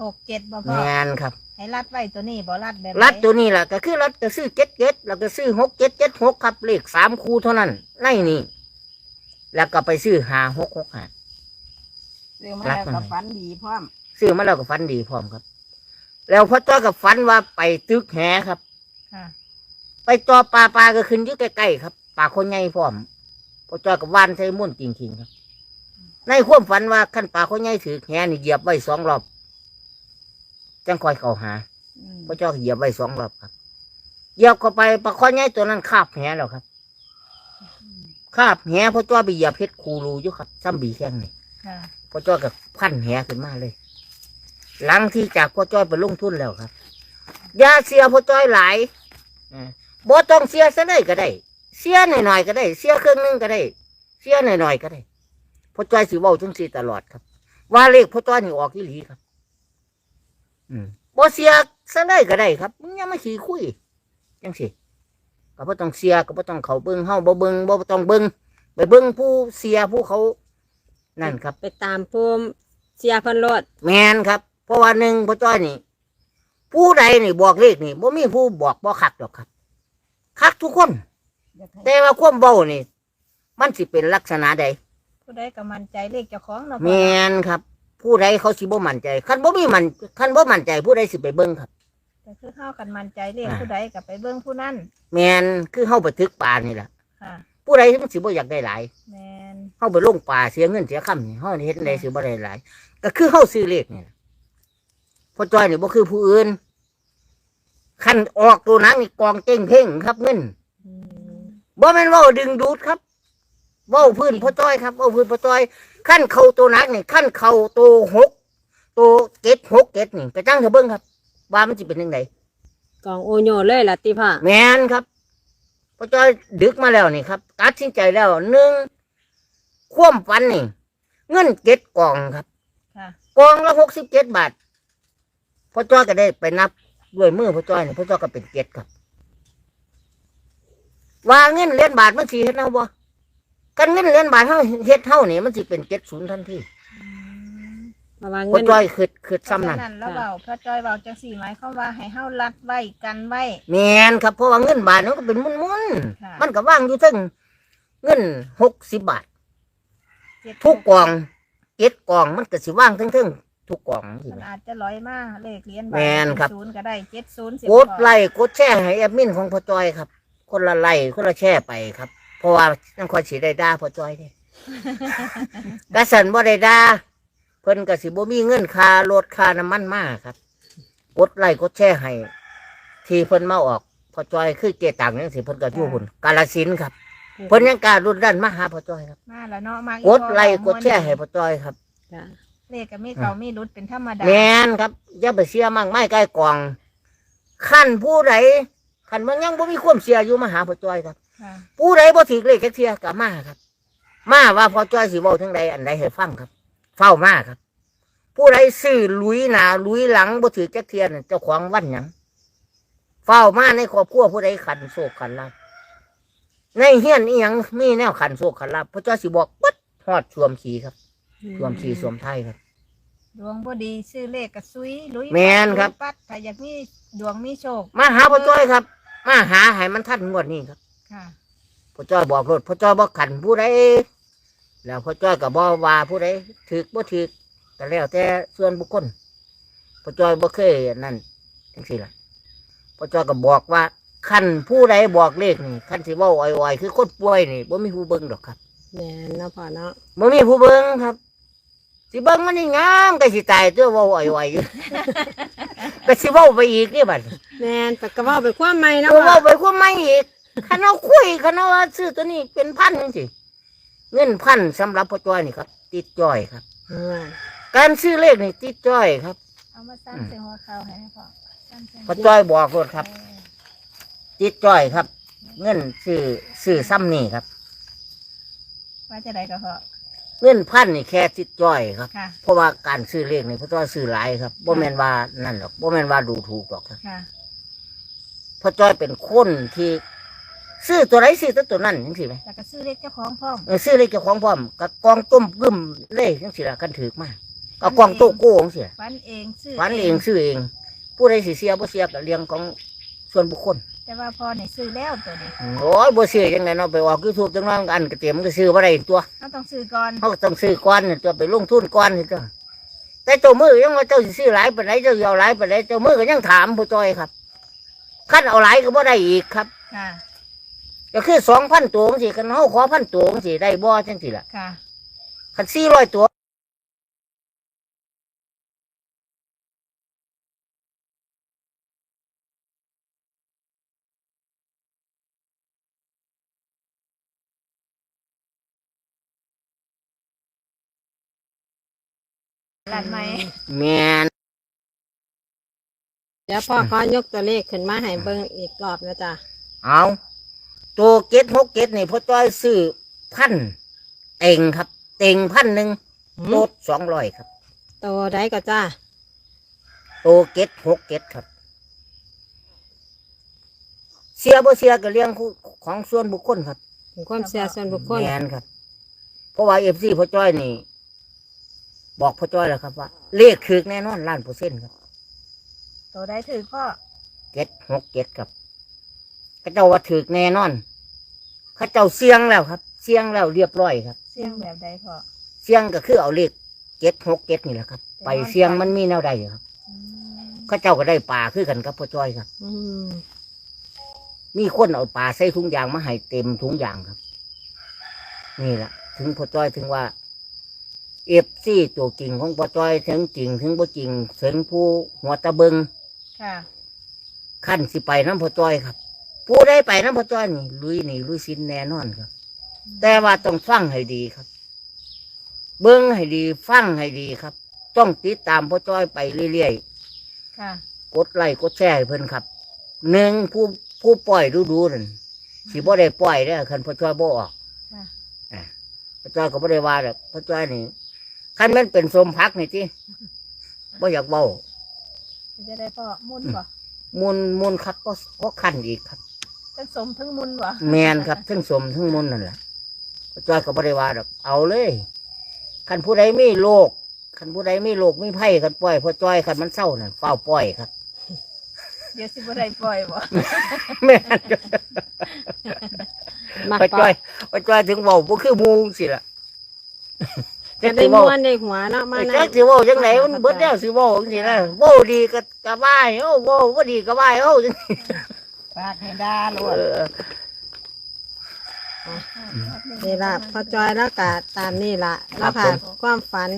หกเจ็ดบ่พ่อแมนครับให้รัดไว้ตัวนี้บ่รัดแบบไหนรัดตัวนี้แหละก็คือรัดก็ซื้อเจ็ดเจ็ดแล้วก็ซื้อหกเจ็ดเจ็ดหกครับเลขสามคู่เท่านั้นในนี่แล้วก็ไปซื้อหาหกหกหา ซื้อมาแล้วก็ฝันดีพร้อมซื้อมาแล้วก็ฟันดีพร้อมครับ แล้วพ่อจ้อยกับฟันว่าไปตึกแหครับ ค่ะไปจอปลาปลาก็ขึ้นอยู่ใกล้ๆครับปลาคนใหญ่พร้อมพ่อจ้อยกับวานใส่มุ่นจริงๆครับ ในความฝันว่าขั้นปลาคนใหญ่ถือแหนี่เหยียบไว้สองรอบ จังคอยเข้าหาอืมพ่อจ้อยก็เหยียบไว้สองรอบครับเหยียบเข้าไปปลาคนใหญ่ตัวนั้นคาบแหแล้วครับคาบแหพ่อจ้อยไปเหยียบเพชรคูรูอยู่ครับซ้ำบีแข้งนี่ค่ะพ่อจ้อยกับพันแหขึ้นมาเลย หลังที่จากพ่อจ้อยไปลงทุนแล้วครับอยาเสียพ่อจ้อยหลายอ่าบ่ต้องเสียซะได้ก็ได้ เสียหน่อยๆก็ได้ เสียครึ่งหนึงก็ได้ เสียหน่อยๆก็ได้พ่อจ้อยสิเว้าจังซี่ตลอดครับ ว่าเลขพ่อจ้อยนี่ออกอีหลีครับอืม บ่เสียซะได้ก็ได้ครับมึงอย่ามาขี้คุยจังซี่ก็บ่ต้องเสียก็บ่ต้องเขาเบิ่งเฮาบ่เบิ่งบ่ต้องเบิ่งไปเบิ่งผู้เสียผู้เขา นั่นครับ ไปตามภูมิเสียเพันโลดแมนครับ เพราะว่าหนึ่งพ่อจ้อยนี่ ผู้ใดนี่บอกเลขนี่บ่มีผู้บอกบ่คักดอกครับ คักทุกคนอยากให้แต่ว่าความเบานี่ มันสิเป็นลักษณะใดผู้ใดก็มั่นใจเลขเจ้าของเนาะแมพ่อนครับ ผู้ใดเขาสิบ่มั่นใจคันบ่มีมันคันบ่มั่นใจผู้ใดสิไปเบิ่งครับ แต่คือเฮากันมั่นใจเลขอ่าผู้ใดก็ไปเบิ่งผู้นั้นแมนคือเฮาไปทึกป่านี่แหละค่ะผู้ใดมันสิบ่อยากได้หลายแมนเฮาไปลงป่าเสียเงินเสียคำนี่เฮานี่เฮ็ดได้สิบ่ได้หลาย ก็คือเฮาซื้อเลขนี่แหละพ่อจ้อยนี่บ่คือผู้อื่นคันออกตัวหนังนี่กองเจ้งเพ่งครับเงินอืมบ่แม่นเว่าดึงดูดครับเว่าพื้นพ่อจ้อยครับเว่าพื้นพ่อจ้อย ขั้นเข่าตัวหนักนี่ขั้นเข่าตัวหกตัวเก็ดหกเก็ดนี่กระจังเถอะเบิ้งครับ ว่ามันจะเป็นยังไงกองโอโยเลยล่ะติพ่อแมนครับพ่อจ้อยดึกมาแล้วนี่ครับตัดสินใจแล้วหนึ่งคว่ำฟันนี่เงินเก็ดกองครับค่ะกองละหกสิบเจ็ดบาทพ่อจ้อยก็ได้ไปนับด้วยมือพ่อจ้อยนี่พ่อจ้อยก็เป็นเจ็ดครับ ว่าเงินเหรียญบาทมันสีเฮ็ดเฮาบ่ กันเงินเหรียญบาทเฮาเฮ็ดเฮานี่มันสิเป็นเจ็ดศูนย์ทันทีอืมมาวางพ่อเงินจ้อยคือคือเพราะซ้ำนั่ฉะนนั้นแล้วเบาพระจ้อยเบาจังสี่หมายความว่าให้เฮารัดไว้กันไว้ แม่นครับเพราะว่าเงินบาทมันก็เป็นมุนมุนๆค่ะ มันก็ว่างอยู่ถึงเงินหกสิบบาท เจ็ดทุกกองเจ็ดกองมันก็สิว่างทั้งทึงทุกกองสิมันแม่อาจจะลอยมาเลขเหรียญบาทแม่นครับ ศูนย์ก็ได้เจ็ดศูนย์สิบกดไลค์กดแชร์ให้แอดมินของพ่อจอยครับ คนละไลค์คนละแชร์ไปครับ เพราะว่านั่นคอยสิได้ด่าพ่อจอยเด้กระสันบ่ได้ด่าเพิ่นก็สิบ่มีเงินค่ารถค่าน้ำมันมาครับกดไลค์กดแชร์ให้ที่เพิ่นมาออกพ่อจอยคือเจตังจังสิเพิ่นก็อยู่หุ่นกาลสินธุ์ครับ เพิ่นยังกล้ารุนดันมาหาพ่อจอยครับมาแล้วเนาะมากดไลค์กดแชร์ให้พ่อจอยครับจ้ะเลขก็มีเขามีรุดเป็นธรรมดาแม่นครับอย่าไปเสียมากไม่ใกล้กองขั้นผู้ใดขั้นมันยังบ่มีความเสียอยู่มาหาพ่อจ้อยครับค่ะ ผู้ใดบ่ถือเลขจักเทียก็มาครับ มาว่าพ่อจ้อยสิเว้าจังใดอันใดให้ฟังครับ เฝ้ามาครับ ผู้ใดซื้อลุยหน้าลุยหลังบ่ถือจักเทียนั่นเจ้าของวันหยังเฝ้ามาในครอบครัวผู้ใดขันโศกขันลาภในเฮียนอีหยังมีแนวขันโศกขันลาภพ่อจ้อยสิบอกปึ๊ดฮอดสวมขี่ครับสวมขี่สวมไทยครับ ดวงบ่ดีซื้อเลขกับซุยลุยแม่นครับลุยปัดถ้าอยากมีดวงมีโชค มาหาพ่อจ้อยครับ มาหาให้มันทันงวดนี้ครับ ค่ะพ่อจ้อยบอกรถพ่อจ้อยบอกขันผู้ใดแล้วพ่อจ้อยก็บอกว่าผู้ใดถือบ่ถือก็แล้วแต่ส่วนบุคคลพ่อจ้อยบ่เคยนั่นจังซี่ล่ะพ่อจ้อยก็บอกว่าขันผู้ใดบอกเลขนี่ขันสิเว้าอ่อยๆ คือคนป่วยนี่บ่มีผู้เบิ่งดอกครับแม่นเนาะพ่อเนาะบ่มีผู้เบิ่งครับ สิเบิ่งมันนี่งามก็สิตายตัวเว้าอ่อยๆอยู่ก็สิเว้าไปอีกนี่บัดแม่นไปกระเว้าไปความใหม่เนาะเออพ่อ เว้าไปความไม่อีก คันเอาคุยคันเอาว่าซื้อตัวนี้เป็นพันจังซี่เงินพันสำหรับพ่อจ้อยนี่ครับ ติดจ้อยครับเออการซื้อเลขนี่ติดจ้อยครับเอามาสร้างเสียงหัวเขาให้พ่อสร้างเสียงพ่อจ้อยบอกรถครับเออติดจ้อยครับ เงินซื้อซื้อซ้ำนี่ครับว่าจะได้ก็พอเงินพันนี่แค่ติดจ้อยครับ ค่ะ เพราะว่าการซื้อเลขนี่พ่อจ้อยซื้อหลายครับบ่แม่นว่านั่นหรอกบ่แม่นว่าดูถูกหรอกครับค่ะ พ่อจ้อยเป็นคนที่ ซื้อตัวไหนซื้อตัวตัวนั้นจังซี่ไหมแล้วก็ซื้อเลขเจ้าของพร้อมเออซื้อเลขเจ้าของพร้อมกับกองต้มกึมเลขจังซี่ล่ะกันถือมากเอากล้องโต๊ะโก้งเสียฝันเองซื้อฝันเองซื้อเอง ผู้ใดสิเสียบ่เสียก็เรื่องของส่วนบุคคลแต่ว่าพอเนี่ยซื้อแล้วตัวนี้โอ้ยบ่เสียจังไดเนาะไปออก YouTube จังนั้นอันก็เตรียมก็ซื้อบ่ได้ตัวเราต้องซื้อก่อน เขาก็ต้องซื้อก่อนนี่ตัวไปลงทุนก่อนนี่ตัวแต่เจ้ามือยังว่าเจ้าสิซื้อหลายปานใดเจ้าสิเอาหลายปานใดเจ้ามือก็ยังถามผู้จ้อยครับคันเอาหลายก็บ่ได้อีกครับค่ะ ก็คือ2,000ตัวจังซี่คันเฮาขอ1,000ตัวจังซี่ได้บ่จังซี่ล่ะค่ะ คัน400ตัวหลานไหมแม่นเดี๋ยวพ่อขอยกตัวเลขขึ้นมาให้เบิ่งอีกรอบนะจ๊ะเอา ตัวเก็ด6เก็ดนี่พ่อจ้อยซื้อพันเต็งครับ เต็งพันหนึงลด200ครับ ตัวใดก็จ้าตัวเก็ดหกเก็ดครับ เสียบ่เสียก็เรื่องของส่วนบุคคลครับถึงความเสียส่วนบุคคลแมนครับ เพราะว่าเอฟซีพ่อจ้อยนี่ บอกพ่อจ้อยแล้วครับว่าเลขคือแน่นอนล้านเปอร์เซ็นต์ครับ ตัวได้ถือพ่อเก็ดหกเก็ดครับ เข้าเจ้าว่าถือแน่นอน เข้าเจ้าเสียงแล้วครับ เสียงแล้วเรียบร้อยครับ เสียงแบบใดพ่อเสียงก็คือเอาเลขเก็ดหกเก็ดนี่แหละครับ ไปเสียงมันมีแนวใดครับ อืมเข้าเจ้าก็ได้ปลาคือกันครับพ่อจ้อยครับ อืมมีคนเอาปลาใส่ถุงยางมาให้เต็มถุงยางครับ นี่แหละถึงพ่อจ้อยถึงว่าเอฟซีตัวจริงของพ่อจ้อยถึงจริงถึงบ่จริงถึงผู้หัวตะเบิงค่ะขั้นสิไปน้ำพ่อจ้อยครับ ผู้ได้ไปน้ำพ่อจ้อยนี่ลุยนี่ลุยสินแน่นอนครับ แต่ว่าต้องฟังให้ดีครับ เบิ้งให้ดี ฟังให้ดีครับ ต้องติดตามพ่อจ้อยไปเรื่อยๆค่ะกดไลค์กดแชร์ให้เพิ่นครับหนึ่งผู้ผู้ปล่อยดูดูนั่นสิบ่ได้ปล่อยได้อคันพ่อจ้อยบ่ออกค่ะ อะพ่อจ้อยก็บ่ได้ว่าดอกพ่อจ้อยนี่คันแมันเป็นสมพักนี่ติบ่อยากเว้า จะได้พ่อมุนบ่มุนมุนคักก็ก็คันอีกครับ ทั้งสมทั้งมุนบ่แมนครับทั้งสมทั้งมุนนั่นแหละพ่อจ้อยก็บ่ได้ว่าดอกเอาเลยคันผู้ใดมีโรคคันผู้ใดมีโรคมีไผ่คันปล่อยพ่อจ้อยคันมันเศร้านั่นเฝ้าปล่อยครับเดี๋ยวสิบ่ได้ปล่อยบ่แม่นมักป้าปอจ้อยป้าจ้อยถึงเว่าบ่คือหมูสิล่ะจะได้สิม้เว้าวนในหัวเนาะมาไอ้ในจักสิเว้าจังไหนมันเบิดแล้วสิเว้าจังซี่นะเว้าดีก็กะบ้ายเอ้าเว้าบ่ดีก็บ้ายเอ้าจังซี่ฝากให้ดาโลเอดอนี่ละพ่อจอยแล้วก็ตามนี่ละแล้วค่ะความฝัน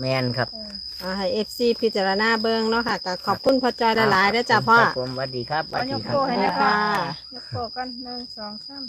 แม่นครับเออเอาให้เอฟซีพิจารณาเบิ้งเนาะค่ะก็ขอบคุณพ่อจอยหลายๆเด้อจ้าพ่อ ครับผมสวัสดีครับสวัเอาสยดีกครัโป้บให้นะค่ะพ่อยกโป้กันหนึ่งสองสาม